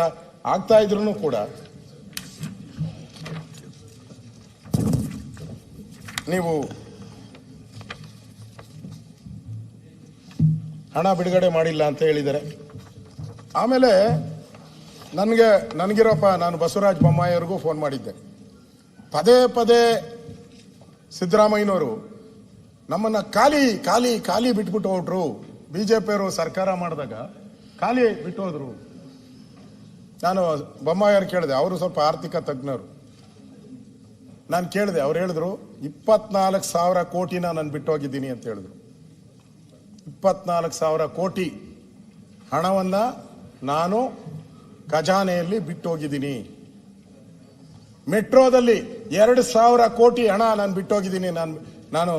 ಆಗ್ತಾ ಇದ್ರು ಕೂಡ ನೀವು ಹಣ ಬಿಡುಗಡೆ ಮಾಡಿಲ್ಲ ಅಂತ ಹೇಳಿದ್ದಾರೆ ಆಮೇಲೆ ನನಗೆ, ನನಗಿರೋಪ್ಪ, ನಾನು ಬಸವರಾಜ ಬೊಮ್ಮಾಯಿಯವ್ರಿಗೂ ಫೋನ್ ಮಾಡಿದ್ದೆ. ಪದೇ ಪದೇ ಸಿದ್ದರಾಮಯ್ಯನವರು ನಮ್ಮನ್ನು ಖಾಲಿ ಖಾಲಿ ಖಾಲಿ ಬಿಟ್ಬಿಟ್ಟು ಹೊಟ್ರು ಬಿಜೆಪಿಯವರು ಸರ್ಕಾರ ಮಾಡಿದಾಗ ಖಾಲಿ ಬಿಟ್ಟು ಹೋದ್ರು. ನಾನು ಬೊಮ್ಮಾಯಿಯವ್ರು ಕೇಳಿದೆ, ಅವರು ಸ್ವಲ್ಪ ಆರ್ಥಿಕ ತಜ್ಞರು. ನಾನು ಕೇಳಿದೆ, ಅವ್ರು ಹೇಳಿದ್ರು, ಇಪ್ಪತ್ನಾಲ್ಕು ಸಾವಿರ ಕೋಟಿನ ನಾನು ಬಿಟ್ಟು ಹೋಗಿದ್ದೀನಿ ಅಂತ ಹೇಳಿದ್ರು. ಇಪ್ಪತ್ನಾಲ್ಕು ಸಾವಿರ ಕೋಟಿ ಹಣವನ್ನ ನಾನು ಖಜಾನೆಯಲ್ಲಿ ಬಿಟ್ಟು ಹೋಗಿದ್ದೀನಿ ಮೆಟ್ರೋದಲ್ಲಿ ಎರಡು ಸಾವಿರ ಕೋಟಿ ಹಣ ನಾನು ಬಿಟ್ಟೋಗಿದ್ದೀನಿ. ನಾನು ನಾನು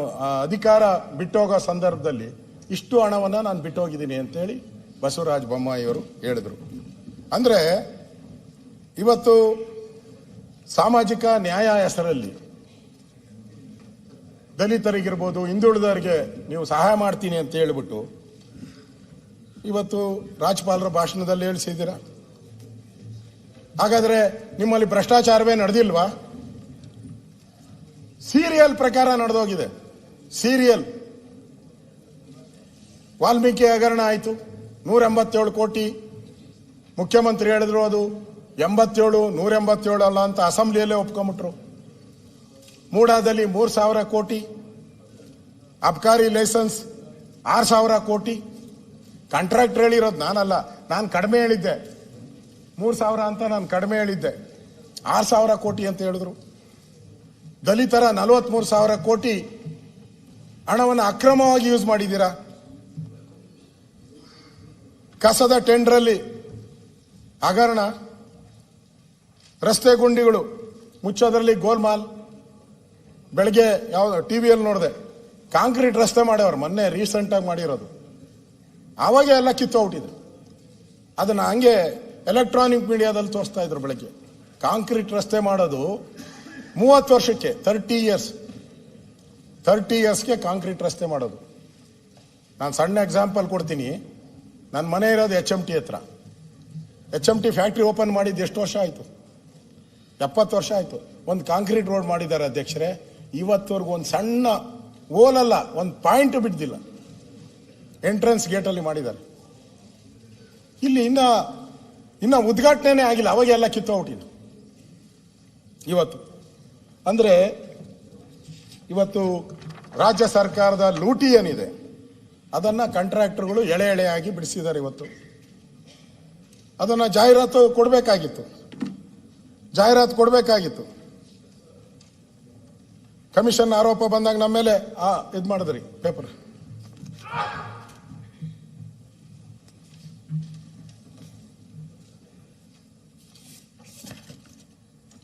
ಅಧಿಕಾರ ಬಿಟ್ಟೋಗೋ ಸಂದರ್ಭದಲ್ಲಿ ಇಷ್ಟು ಹಣವನ್ನು ನಾನು ಬಿಟ್ಟೋಗಿದ್ದೀನಿ ಅಂತೇಳಿ ಬಸವರಾಜ ಬೊಮ್ಮಾಯಿಯವರು ಹೇಳಿದರು. ಅಂದರೆ ಇವತ್ತು ಸಾಮಾಜಿಕ ನ್ಯಾಯ ಹೆಸರಲ್ಲಿ ದಲಿತರಿಗಿರ್ಬೋದು ಹಿಂದುಳಿದವರಿಗೆ ನೀವು ಸಹಾಯ ಮಾಡ್ತೀನಿ ಅಂತ ಹೇಳ್ಬಿಟ್ಟು ಇವತ್ತು ರಾಜ್ಯಪಾಲರ ಭಾಷಣದಲ್ಲಿ ಹೇಳಿಸಿದ್ದೀರಾ. ಹಾಗಾದ್ರೆ ನಿಮ್ಮಲ್ಲಿ ಭ್ರಷ್ಟಾಚಾರವೇ ನಡೆದಿಲ್ವಾ? ಸೀರಿಯಲ್ ಪ್ರಕಾರ ನಡೆದೋಗಿದೆ. ಸೀರಿಯಲ್. ವಾಲ್ಮೀಕಿ ಹಗರಣ ಆಯಿತು. ನೂರ ಎಂಬತ್ತೇಳು ಕೋಟಿ ಮುಖ್ಯಮಂತ್ರಿ ಹೇಳಿದ್ರು ಅದು ಎಂಬತ್ತೇಳು ನೂರ ಎಂಬತ್ತೇಳು ಅಲ್ಲ ಅಂತ ಅಸೆಂಬ್ಲಿಯಲ್ಲೇ ಒಪ್ಕೊಂಬಿಟ್ರು ಮೂಡಾದಲ್ಲಿ ಮೂರು ಸಾವಿರ ಕೋಟಿ, ಅಬ್ಕಾರಿ ಲೈಸೆನ್ಸ್ ಆರು ಸಾವಿರ ಕೋಟಿ ಕಾಂಟ್ರಾಕ್ಟರ್ ಹೇಳಿರೋದು ನಾನಲ್ಲ. ನಾನು ಕಡಿಮೆ ಹೇಳಿದ್ದೆ. ಮೂರು ಸಾವಿರ ಅಂತ ನಾನು ಕಡಿಮೆ ಹೇಳಿದ್ದೆ. ಆರು ಸಾವಿರ ಕೋಟಿ ಅಂತ ಹೇಳಿದ್ರು. ದಲಿತರ ನಲವತ್ಮೂರು ಸಾವಿರ ಕೋಟಿ ಹಣವನ್ನು ಅಕ್ರಮವಾಗಿ ಯೂಸ್ ಮಾಡಿದ್ದೀರಾ? ಕಸದ ಟೆಂಡ್ರಲ್ಲಿ ಹಗರಣ, ರಸ್ತೆ ಗುಂಡಿಗಳು, ಮುಚ್ಚೋದ್ರಲ್ಲಿ ಗೋಲ್ಮಾಲ್. ಬೆಳಗ್ಗೆ ಯಾವ ಟಿವಿಯಲ್ಲಿ ನೋಡಿದೆ. ಕಾಂಕ್ರೀಟ್ ರಸ್ತೆ ಮಾಡ್ಯವ್ರು ಮೊನ್ನೆ ರೀಸೆಂಟಾಗಿ ಮಾಡಿರೋದು. ಆವಾಗ ಎಲ್ಲ ಕಿತ್ತೋಗ್ಬಿಟ್ಟಿದೆ ಅದನ್ನ ಹಂಗೆ ಎಲೆಕ್ಟ್ರಾನಿಕ್ ಮೀಡಿಯಾದಲ್ಲಿ ತೋರಿಸ್ತಾ ಇದ್ರು ಬೆಳಗ್ಗೆ. ಕಾಂಕ್ರೀಟ್ ರಸ್ತೆ ಮಾಡೋದು ಮೂವತ್ತು ವರ್ಷಕ್ಕೆ ತರ್ಟಿ ಇಯರ್ಸ್ ತರ್ಟಿ ಇಯರ್ಸ್ಗೆ ಕಾಂಕ್ರೀಟ್ ರಸ್ತೆ ಮಾಡೋದು. ನಾನು ಸಣ್ಣ ಎಕ್ಸಾಂಪಲ್ ಕೊಡ್ತೀನಿ. ನನ್ನ ಮನೆ ಇರೋದು ಎಚ್ ಎಂ ಟಿ ಹತ್ರ. H M T factory open ಮಾಡಿದ್ದು ಎಷ್ಟು ವರ್ಷ ಆಯಿತು? ಎಪ್ಪತ್ತು ವರ್ಷ ಆಯಿತು. ಒಂದು ಕಾಂಕ್ರೀಟ್ ರೋಡ್ ಮಾಡಿದ್ದಾರೆ ಅಧ್ಯಕ್ಷರೇ. ಇವತ್ತವರೆಗೂ ಒಂದು ಸಣ್ಣ ಓಲಲ್ಲ ಒಂದು ಪಾಯಿಂಟ್ ಬಿಡ್ದಿಲ್ಲ. ಎಂಟ್ರೆನ್ಸ್ ಗೇಟಲ್ಲಿ ಮಾಡಿದ್ದಾರೆ. ಇಲ್ಲಿ ಇನ್ನ ಇನ್ನ ಉದ್ಘಾಟನೆ ಆಗಿಲ್ಲ. ಅವಾಗೆಲ್ಲ ಕಿತ್ತೋಗ್ಬಿಟ್ಟಿದ್ದು ಇವತ್ತು. ಅಂದ್ರೆ, ಇವತ್ತು ರಾಜ್ಯ ಸರ್ಕಾರದ ಲೂಟಿ ಏನಿದೆ, ಅದನ್ನ ಕಾಂಟ್ರಾಕ್ಟರ್ಗಳು ಎಳೆ ಎಳೆಯಾಗಿ ಬಿಡಿಸಿದ್ದಾರೆ ಇವತ್ತು. ಅದನ್ನ ಜಾಹೀರಾತು ಕೊಡಬೇಕಾಗಿತ್ತು. ಜಾಹೀರಾತು ಕೊಡಬೇಕಾಗಿತ್ತು. ಕಮಿಷನ್ ಆರೋಪ ಬಂದಾಗ ನಮ್ಮ ಮೇಲೆ ಇದು ಮಾಡಿದ್ರಿ ಪೇಪರ್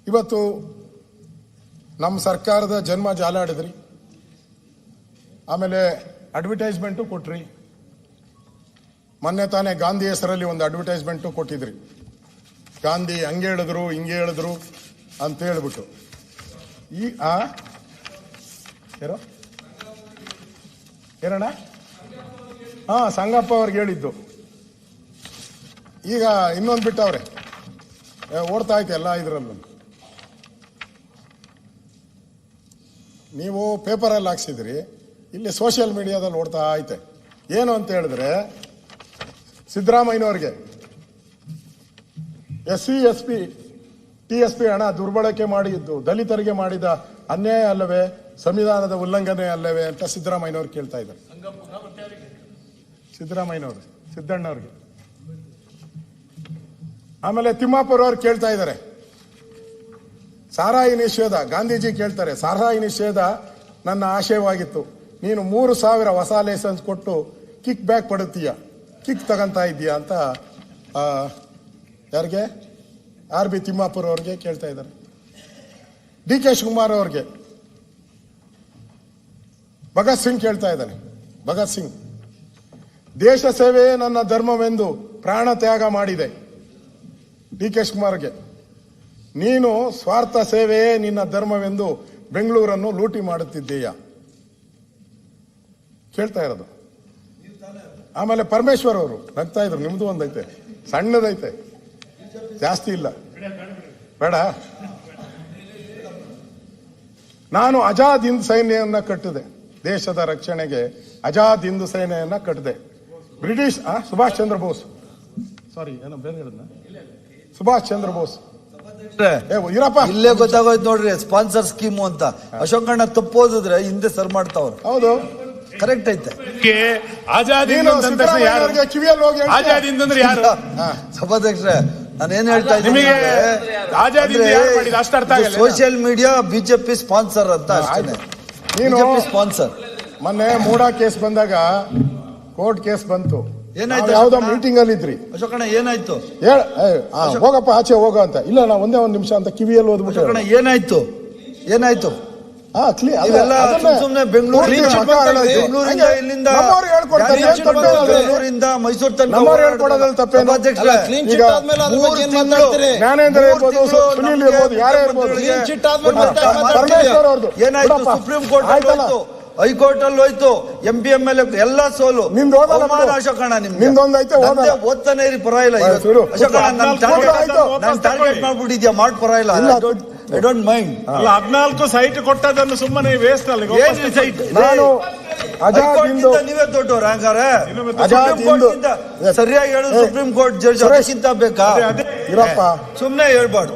ಇವತ್ತು ನಮ್ಮ ಸರ್ಕಾರದ ಜನ್ಮ ಜಾಲಾಡಿದ್ರಿ. ಆಮೇಲೆ ಅಡ್ವರ್ಟೈಸ್ಮೆಂಟು ಕೊಟ್ರಿ. ಮೊನ್ನೆ ತಾನೇ ಗಾಂಧಿ ಹೆಸರಲ್ಲಿ ಒಂದು ಅಡ್ವರ್ಟೈಸ್ಮೆಂಟು ಕೊಟ್ಟಿದ್ರಿ. ಗಾಂಧಿ ಹಂಗೆ ಹೇಳಿದ್ರು, ಹಿಂಗೆ ಹೇಳಿದ್ರು ಅಂತ ಹೇಳ್ಬಿಟ್ಟು. ಈ, ಆ? ಏನೋ ಏನಣ್ಣ ಹಾ, ಸಂಗಪ್ಪ ಅವ್ರಿಗೆ ಹೇಳಿದ್ದು. ಈಗ ಇನ್ನೊಂದು ಬಿಟ್ಟವ್ರೆ. ಓಡ್ತಾ ಐತೆ ಎಲ್ಲ ಇದ್ರಲ್ಲೂ. ನೀವು ಪೇಪರಲ್ಲಿ ಹಾಕ್ಸಿದ್ರಿ, ಇಲ್ಲಿ ಸೋಷಿಯಲ್ ಮೀಡಿಯಾದಲ್ಲಿ ನೋಡ್ತಾ ಐತೆ. ಏನು ಅಂತ ಹೇಳಿದ್ರೆ, ಸಿದ್ದರಾಮಯ್ಯನವ್ರಿಗೆ S C S P T S P ಹಣ ದುರ್ಬಳಕೆ ಮಾಡಿದ್ದು, ದಲಿತರಿಗೆ ಮಾಡಿದ ಅನ್ಯಾಯ ಅಲ್ಲವೇ, ಸಂವಿಧಾನದ ಉಲ್ಲಂಘನೆ ಅಲ್ಲವೇ ಅಂತ ಸಿದ್ದರಾಮಯ್ಯನವ್ರು ಕೇಳ್ತಾ ಇದ್ದಾರೆ. ಸಿದ್ದರಾಮಯ್ಯನವರು, ಸಿದ್ದಣ್ಣವ್ರಿಗೆ. ಆಮೇಲೆ ತಿಮ್ಮಾಪುರವ್ರು ಕೇಳ್ತಾ ಇದ್ದಾರೆ. ಸಾರಾಯಿ ನಿಷೇಧ, ಗಾಂಧೀಜಿ ಕೇಳ್ತಾರೆ, ಸಾರಾಯಿ ನಿಷೇಧ ನನ್ನ ಆಶಯವಾಗಿತ್ತು. ನೀನು ಮೂರು ಸಾವಿರ ಹೊಸ ಲೈಸೆನ್ಸ್ ಕೊಟ್ಟು ಕಿಕ್ ಬ್ಯಾಕ್ ಪಡುತ್ತೀಯ ಕಿಕ್ ತಗೊಂತಾ ಇದ್ದೀಯಾ ಅಂತ ಯಾರಿಗೆ? ಆರ್ ಬಿ ತಿಮ್ಮಾಪುರ ಅವ್ರಿಗೆ ಕೇಳ್ತಾ ಇದ್ದಾರೆ. ಡಿ ಕೆ ಶಿವಕುಮಾರ್ ಅವ್ರಿಗೆ. ಭಗತ್ ಸಿಂಗ್ ಕೇಳ್ತಾ ಇದ್ದಾನೆ. ಭಗತ್ ಸಿಂಗ್. ದೇಶ ಸೇವೆಯೇ ನನ್ನ ಧರ್ಮವೆಂದು ಪ್ರಾಣ ತ್ಯಾಗ ಮಾಡಿದೆ. ಡಿ ಕೆ ಶಿವಕುಮಾರ್ಗೆ. ನೀನು ಸ್ವಾರ್ಥ ಸೇವೆಯೇ ನಿನ್ನ ಧರ್ಮವೆಂದು ಬೆಂಗಳೂರನ್ನು ಲೂಟಿ ಮಾಡುತ್ತಿದ್ದೀಯ. ಕೇಳ್ತಾ ಇರೋದು? ಆಮೇಲೆ ಪರಮೇಶ್ವರ್ ಅವರು, ನಗ್ತಾ ಇದ್ರು, ನಿಮ್ದು ಒಂದೈತೆ, ಸಣ್ಣದೈತೆ, ಜಾಸ್ತಿ ಇಲ್ಲ. ಬೇಡ. ನಾನು ಅಜಾದ್ ಹಿಂದ್ ಸೈನ್ಯವನ್ನ ಕಟ್ಟಿದೆ, ದೇಶದ ರಕ್ಷಣೆಗೆ ಅಜಾದ್ ಹಿಂದ್ ಸೈನ್ಯವನ್ನ ಕಟ್ಟಿದೆ. ಬ್ರಿಟಿಷ್ ಸುಭಾಷ್ ಚಂದ್ರ ಬೋಸ್. ಸಾರಿ ಏನೋ ಬೇರೆ ಹೇಳಿದ್ನ? ಸುಭಾಷ್ ಚಂದ್ರ ಬೋಸ್. ಇಲ್ಲೇ ಗೊತ್ತಾಗೋಯ್ತು ನೋಡ್ರಿ ಸ್ಪಾನ್ಸರ್ ಸ್ಕೀಮು ಅಂತ. ಅಶೋಕಣ್ಣ ತಪ್ಪೋದಿದ್ರೆ ಹಿಂದೆ ಸರ್ ಮಾಡ್ತಾವ್ರು. ಹೌದು. ಕರೆಕ್ಟ್ ಐತೆ. ಆಜಾದಿ ಅಂತಂದ್ರೆ ಯಾರು? ಸಿದ್ದರಾಮಯ್ಯನವ್ರಿಗೆ ಕಿವಿಯಲ್ಲಿ ಹೋಗಿ ಹೇಳ್ತೀಯ? ಅಂದ್ರೆ ಯಾರು? ಸಭಾಧ್ಯಕ್ಷರೇ ನಾನು ಏನ್ ಹೇಳ್ತಾ ಇದ್ದೀನಿ ನಿಮಗೆ ಆಜಾದ್ ಹಿಂದ್ ಯಾರು ಮಾಡಿದ್ದು? ಅಷ್ಟು ಅರ್ಥ ಆಗಲ್ಲ ಸೋಷಿಯಲ್ ಮೀಡಿಯಾ ಬಿಜೆಪಿ ಸ್ಪಾನ್ಸರ್ ಅಂತ ಅಷ್ಟೇ ನೀನು ಬಿಜೆಪಿ ಸ್ಪಾನ್ಸರ್ ಮೊನ್ನೆ ಮೂಡಾ ಕೇಸ್ ಬಂದಾಗ ಕೋರ್ಟ್ ಕೇಸ್ ಬಂತು. ಏನಾಯ್ತು ಯಾವ್ದೋ? ಮೀಟಿಂಗ್ ಅಲ್ಲಿ ಇದ್ರಿ ಅಶೋಕಣ್ಣ ಏನಾಯ್ತು ಹೇಳ ಏ, ಆ, ಹೋಗಪ್ಪ ಆಚೆ ಹೋಗ ಅಂತ ಇಲ್ಲ ನಾ ಒಂದೇ ಒಂದ್ ನಿಮಿಷ ಅಂತ ಕಿವಿಯಲ್ಲಿ ಓದ್ಬಿಟ್ಟು ಅಶೋಕಣ್ಣ ಏನಾಯ್ತು ಏನಾಯ್ತು ಹಾ ಕ್ಲೀ ಇವೆಲ್ಲ ಸುಮ್ ಸುಮ್ನೆ ಬೆಂಗಳೂರು ಬೆಂಗಳೂರಿಂದ ಇಲ್ಲಿಂದ? ಬೆಂಗಳೂರಿಂದ ಮೈಸೂರು ತನಕ ನಮ್ಮವ್ರು ಹೇಳ್ಕೊಡೋದ್ರಲ್ಲಿ ತಪ್ಪೇನು? ಸಭಾಧ್ಯಕ್ಷರೇ, ಅಲ್ಲ, clean sheet ಈಗ ಆದ್ಮೇಲೆ ಅದ್ರ ಬಗ್ಗೆ ಏನ್ ಮಾತಾಡ್ತೀರಿ? ಜ್ಞಾನೇಂದ್ರ ಮೂರು ಇರ್ಬೋದು ಸುನಿಲ್ ನಮ್ಗೆ ಇರ್ಬೋದು ಯಾರೇ ಇರ್ಬೋದು ಮುಖ್ಯಮಂತ್ರಿಗಳಿಗೆ Clean sheet ಆದ್ಮೇಲೆ ಕೊಟ್ಟ ಮಾತಾಡ್ತೀರಿ. ಮಾತಾಡ್ತೀರಿ. ಪರಮೇಶ್ವರ್ ಅವ್ರದ್ದು. ಏನಾಯ್ತು ಬಿಡಪ್ಪ. ಸುಪ್ರೀಂ ಕೋರ್ಟ್ ಆಯ್ತಲ್ಲ? ಹೋಯ್ತು ಹೈಕೋರ್ಟ್ ಅಲ್ಲಿ ಹೋಯ್ತು ಎಂ ಪಿ ಎಂ ಎಲ್ ಎಲ್ಲ ಸೋಲು. ನಿಮ್ದು. ಅಶೋಕಣ್ಣ ನಿಮ್ಗೆ. ಐತೆ. ಓದ್ತಾನೆ ಇರಿ ಪರ ಇಲ್ಲ. ಅಶೋಕಣ್ಣ ಟಾರ್ಗೆಟ್ ನಾನು ಟಾರ್ಗೆಟ್ ಮಾಡ್ಬಿಟ್ಟಿದ್ಯಾ? ಮಾಡ್ ಪರ ಇಲ್ಲ. ಐ ಡೋಂಟ್ ಮೈಂಡ್ ಅಲ್ಲ ಹದಿನಾಲ್ಕು ಸೈಟ್ ಕೊಟ್ಟದನ್ನು ಸುಮ್ಮನೆ ವೇಸ್ಟ್ ಅಲ್ಲಿ ಏನ್ ಸೈಟ್ ನಾನು ನೀವೇ ದೊಡ್ಡವರು ಹಂಗಾರೆ? ಸರಿಯಾಗಿ ಹೇಳು ಸುಪ್ರೀಂ ಕೋರ್ಟ್ ಜಡ್ಜ್ ಬೇಕಾ? ಇರಪ್ಪ. ಸುಮ್ನೆ ಹೇಳ್ಬಾರ್ದು.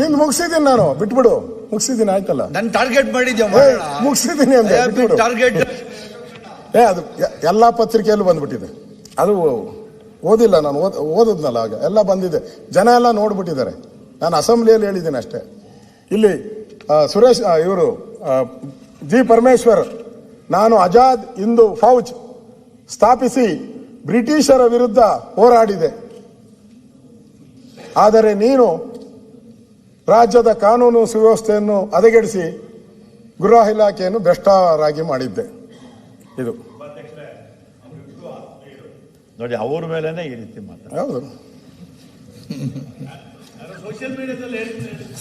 ನಿಂದು ಮುಗಿಸಿದ್ದೀನಿ ನಾನು ಬಿಟ್ಬಿಡು. ಮುಗಿಸಿದ್ದೀನಿ ಆಯ್ತಲ್ಲ? ನಾನು ಟಾರ್ಗೆಟ್ ಮಾಡಿದ್ಯಾ ಏ, ಮುಗಿಸಿದ್ದೀನಿ ಅಂದೆ ಬಿಟ್ಬಿಡು. ಟಾರ್ಗೆಟ್ ಏ ಅದು ಎಲ್ಲ ಎಲ್ಲಾ ಪತ್ರಿಕೆಯಲ್ಲೂ ಬಂದ್ಬಿಟ್ಟಿದೆ. ಅದು ಓದಿಲ್ಲ ನಾನು ಓದ್ ಓದಿದ್ನಲ್ಲ ಆಗ. ಎಲ್ಲ ಬಂದಿದೆ. ಜನ ಎಲ್ಲ ನೋಡ್ಬಿಟ್ಟಿದ್ದಾರೆ. ನಾನು ಅಸೆಂಬ್ಲಿಯಲ್ಲಿ ಹೇಳಿದ್ದೀನಿ ಅಷ್ಟೇ. ಇಲ್ಲಿ ಸುರೇಶ್ ಇವರು ಜಿ ಪರಮೇಶ್ವರ್ ನಾನು ಆಜಾದ್ ಇಂದು ಫೌಜ್ ಸ್ಥಾಪಿಸಿ ಬ್ರಿಟಿಷರ ವಿರುದ್ಧ ಹೋರಾಡಿದೆ. ಆದರೆ ನೀನು ರಾಜ್ಯದ ಕಾನೂನು ಸುವ್ಯವಸ್ಥೆಯನ್ನು ಹದಗೆಡಿಸಿ ಗೃಹ ಇಲಾಖೆಯನ್ನು ಭ್ರಷ್ಟರಾಗಿ ಮಾಡಿದ್ದೆ. ಇದು. ನೋಡಿ ಅವ್ರ ಮೇಲೆ ಈ ರೀತಿ ಮಾತಾಡ. ಹೌದು.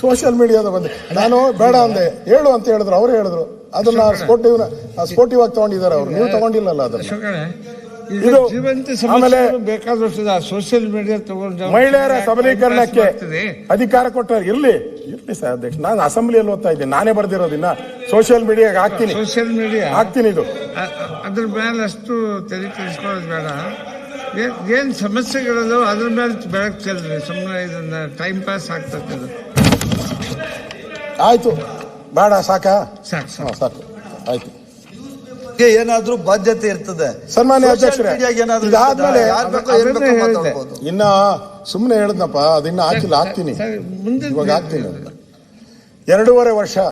ಸೋಷಿಯಲ್ ಮೀಡಿಯಾದ ಬಂದೆ. ನಾನು ಬೇಡ ಅಂದೆ. ಹೇಳು ಅಂತ ಹೇಳಿದ್ರು ಅವ್ರು ಹೇಳಿದ್ರು. ಅದನ್ನ ಸ್ಪೋರ್ಟಿವ್ ಸ್ಪೋರ್ಟಿವ್ ಆಗಿ ತಗೊಂಡಿದ್ದಾರೆ ಅವ್ರು. ನೀವು ತಗೊಂಡಿಲ್ಲಲ್ಲ ಅದನ್ನ. ಇದು ಆಮೇಲೆ ಬೇಕಾದಷ್ಟು ಸೋಷಿಯಲ್ ಮೀಡಿಯಾ ತಗೊಂಡು ಮಹಿಳೆಯರ ಸಬಲೀಕರಣಕ್ಕೆ ಅಧಿಕಾರ ಕೊಟ್ಟರೆ ಇರ್ಲಿ ಇರ್ಲಿ ಸರ್ ಅಧ್ಯಕ್ಷ. ನಾನು ಅಸೆಂಬ್ಲಿಯಲ್ಲಿ ಓದ್ತಾ ಇದ್ದೀನಿ. ನಾನೇ ಬರ್ದಿರೋದಿನ್ನ ಸೋಷಿಯಲ್ ಮೀಡಿಯಾಗೆ ಹಾಕ್ತೀನಿ. ಸೋಷಿಯಲ್ ಮೀಡಿಯಾ ಹಾಕ್ತೀನಿ ಇದು. ಅದ್ರ ಮೇಲೆ ಅಷ್ಟು ತೆರಿಗೆ ತಿಳಿಸ್ಕೊಳ್ಳೋದು ಬೇಡ. ಏನ್- ಸಮಸ್ಯೆಗಳಲ್ಲೋ ಸಮಸ್ಯೆಗಳಿದಾವ ಅದ್ರ ಮೇಲೆ ಬೆಳಕು ಚೆಲ್ರಿ. ಸುಮ್ಮನೆ ಇದನ್ನ ಟೈಮ್ ಪಾಸ್ ಆಗ್ತದೆ ಆಯ್ತು. ಬೇಡ ಸಾಕಾ? ಸಾಕು ಸಾಕು. ಆಯ್ತು. ಏನಾದ್ರೂ ಬಾಧ್ಯತೆ ಇರ್ತದೆ. ಸನ್ಮಾನ್ಯ ಅಧ್ಯಕ್ಷರೇ. ಇನ್ನ ಸುಮ್ಮನೆ ಹೇಳಿದ್ನಪ್ಪ ಅದಿನ್ನ ಹಾಕಿಲ್ಲ ಹಾಕ್ತೀನಿ. ಇವಾಗ ಹಾಕ್ತೀನಿ ಎರಡೂವರೆ ವರ್ಷ